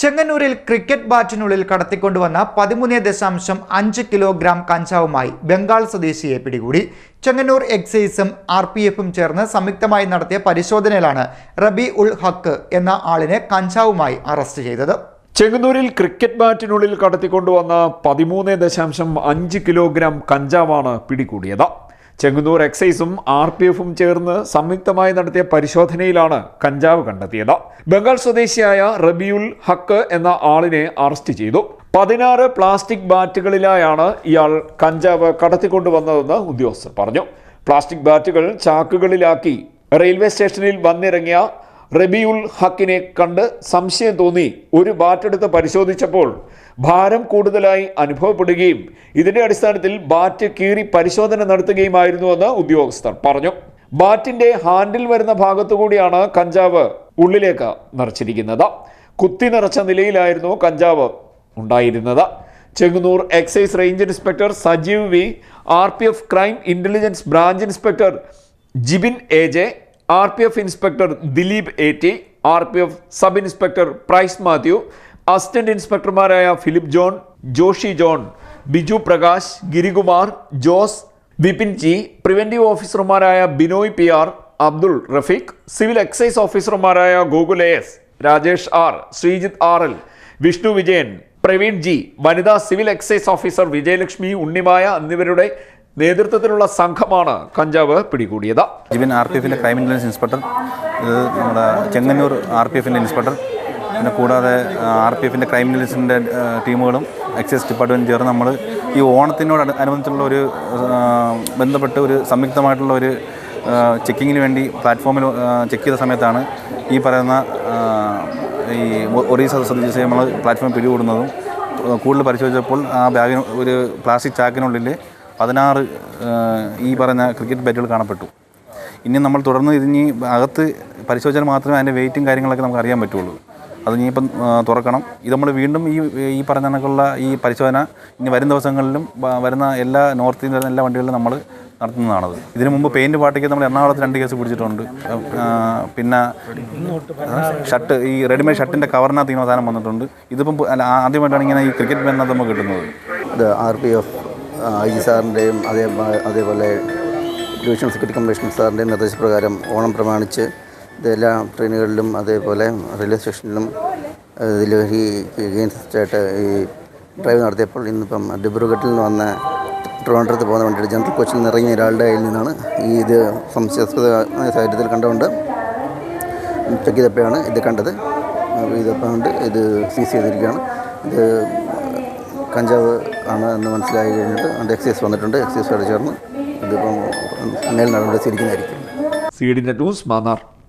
ചെങ്ങന്നൂരിൽ ക്രിക്കറ്റ് ബാറ്റിനുള്ളിൽ കടത്തിക്കൊണ്ടുവന്ന പതിമൂന്ന് ദശാംശം അഞ്ച് കിലോഗ്രാം കഞ്ചാവുമായി ബംഗാൾ സ്വദേശിയെ പിടികൂടി. ചെങ്ങന്നൂർ എക്സൈസും ആർ പി എഫും ചേർന്ന് സംയുക്തമായി നടത്തിയ പരിശോധനയിലാണ് റബി ഉൾ ഹക്ക് എന്ന ആളിനെ കഞ്ചാവുമായി അറസ്റ്റ് ചെയ്തത്. ചെങ്ങന്നൂരിൽ ക്രിക്കറ്റ് ബാറ്റിനുള്ളിൽ കടത്തിക്കൊണ്ടുവന്ന പതിമൂന്ന് ദശാംശം അഞ്ച് കിലോഗ്രാം കഞ്ചാവാണ് പിടികൂടിയത്. ചെങ്ങന്നൂർ എക്സൈസും ആർ പി എഫും ചേർന്ന് സംയുക്തമായി നടത്തിയ പരിശോധനയിലാണ് കഞ്ചാവ് കണ്ടെത്തിയത്. ബംഗാൾ സ്വദേശിയായ റബിയുൽ ഹക്ക് എന്ന ആളിനെ അറസ്റ്റ് ചെയ്തു. പതിനാറ് പ്ലാസ്റ്റിക് ബാറ്റുകളിലായാണ് ഇയാൾ കഞ്ചാവ് കടത്തിക്കൊണ്ടുവന്നതെന്ന് ഉദ്യോഗസ്ഥർ പറഞ്ഞു. പ്ലാസ്റ്റിക് ബാറ്റുകൾ ചാക്കുകളിലാക്കി റെയിൽവേ സ്റ്റേഷനിൽ വന്നിറങ്ങിയ റബിയുൽ ഹക്കിനെ കണ്ട് സംശയം തോന്നി. ഒരു ബാറ്റെടുത്ത് പരിശോധിച്ചപ്പോൾ ഭാരം കൂടുതലായി അനുഭവപ്പെടുകയും ഇതിന്റെ അടിസ്ഥാനത്തിൽ ബാറ്റ് കീറി പരിശോധന നടത്തുകയുമായിരുന്നുവെന്ന് ഉദ്യോഗസ്ഥർ പറഞ്ഞു. ബാറ്റിന്റെ ഹാൻഡിൽ വരുന്ന ഭാഗത്തുകൂടിയാണ് കഞ്ചാവ് ഉള്ളിലേക്ക് നിറച്ചിരിക്കുന്നത്. കുത്തി നിറച്ച നിലയിലായിരുന്നു കഞ്ചാവ് ഉണ്ടായിരുന്നത്. Chengannur excise range inspector Sajeev V R P F crime intelligence branch inspector Jibin A J R P F inspector Dileep A T R P F sub inspector Price Mathew assistant ഇൻസ്പെക്ടർമാരായ Philip John Joshi John Biju Prakash Girikumar Jose Vipin G preventive ഓഫീസർമാരായ Binoy P R Abdul Rafeeq civil excise ഓഫീസർമാരായ Gokul S Rajesh R Sreejith R L Vishnu Vijayan Praveen G വനിതാ civil excise officer Vijayalakshmi Unnimaya എന്നിവരുടെ നേതൃത്വത്തിലുള്ള സംഘമാണ് കഞ്ചാവ് പിടികൂടിയത്. Jibin R P എഫിന്റെ crime intelligence inspector ഇത് നമ്മുടെ ചെങ്ങന്നൂർ ആർ പി എഫിന്റെ ഇൻസ്പെക്ടർ. പിന്നെ കൂടാതെ ആർ പി എഫിന്റെ ക്രൈം ഇന്റലിജൻസിന്റെ ടീമുകളും എക്സൈസ് ഡിപ്പാർട്ട്മെന്റ് ചേർന്ന് നമ്മൾ ഈ ഓണത്തിനോട് അനുബന്ധിച്ചുള്ള ഒരു ബന്ധപ്പെട്ട് ഒരു സംയുക്തമായിട്ടുള്ള ഒരു ചെക്കിങ്ങിന് വേണ്ടി പ്ലാറ്റ്ഫോമിൽ ചെക്ക് ചെയ്ത സമയത്താണ് ഈ പറയുന്ന ഈ ഒറീസ സ്വദേശിയെ നമ്മൾ പ്ലാറ്റ്ഫോമിൽ പിടികൂടുന്നതും കൂടുതൽ പരിശോധിച്ചപ്പോൾ ആ ബാഗിന് ഒരു പ്ലാസ്റ്റിക് ചാക്കിനുള്ളിൽ പതിനാറ് ഈ പറഞ്ഞ ക്രിക്കറ്റ് ബാറ്റുകൾ കാണപ്പെട്ടു. ഇനി നമ്മൾ തുടർന്ന് ഇതിനി അകത്ത് പരിശോധിച്ചാൽ മാത്രമേ അതിന്റെ വെയിറ്റും കാര്യങ്ങളൊക്കെ നമുക്ക് അറിയാൻ പറ്റുള്ളൂ. അത് ഇനിയിപ്പം തുറക്കണം. ഇത് നമ്മൾ വീണ്ടും ഈ ഈ പറഞ്ഞ കണക്കുള്ള ഈ പരിശോധന ഇനി വരും ദിവസങ്ങളിലും വരുന്ന എല്ലാ നോർത്തിൽ നിന്ന് വരുന്ന എല്ലാ വണ്ടികളിലും നമ്മൾ നടത്തുന്നതാണത്. ഇതിനു മുമ്പ് പെയിന്റ് പാർട്ടിക്ക് നമ്മൾ എറണാകുളത്ത് രണ്ട് കേസ് പിടിച്ചിട്ടുണ്ട്. പിന്നെ ഷർട്ട് ഈ റെഡിമെയ്ഡ് ഷർട്ടിന്റെ കവറിനകത്ത് ഇങ്ങനെ സാധനം വന്നിട്ടുണ്ട്. ഇതിപ്പം അല്ല, ആദ്യമായിട്ടാണ് ഇങ്ങനെ ഈ ക്രിക്കറ്റ് ബാറ്റിനകത്ത് നമുക്ക് കിട്ടുന്നത്. ഇത് ആർ പി എഫ് ഐ സാറിന്റെയും അതേ അതേപോലെ ഡിവിഷണൽ സെക്യൂരിറ്റി കമ്മീഷണർ സാറിന്റെയും നിർദ്ദേശപ്രകാരം ഓണം പ്രമാണിച്ച് ഇതെല്ലാ ട്രെയിനുകളിലും അതേപോലെ റെയിൽവേ സ്റ്റേഷനിലും ഡെലിവറി ഗെയിൻസ്റ്റായിട്ട് ഈ ഡ്രൈവ് നടത്തിയപ്പോൾ ഇന്നിപ്പം ഡിബ്രുഗഡിൽ നിന്ന് വന്ന ട്രിവാൻഡ്രത്ത് പോകുന്ന വണ്ടിയുടെ ജനറൽ കോച്ചിൽ നിന്ന് ഇറങ്ങിയ ഒരാളുടെ കയ്യിൽ നിന്നാണ് ഈ ഇത് സംശയാസ്പദ സാഹചര്യത്തിൽ കണ്ടുകൊണ്ട് ചെക്ക് ചെയ്തപ്പോഴാണ് ഇത് കണ്ടത്. ഇതപ്പോണ്ട് ഇത് സീസ് ചെയ്തിരിക്കുകയാണ്. ഇത് കഞ്ചാവ് ആണ് എന്ന് മനസ്സിലായി കഴിഞ്ഞിട്ട് അതിന്റെ എക്സൈസ് വന്നിട്ടുണ്ട്. എക്സൈസ് ചേർന്ന് ഇതിപ്പം മേൽ നടപടി സ്വീകരിക്കുന്നതായിരിക്കും. C news Mannar.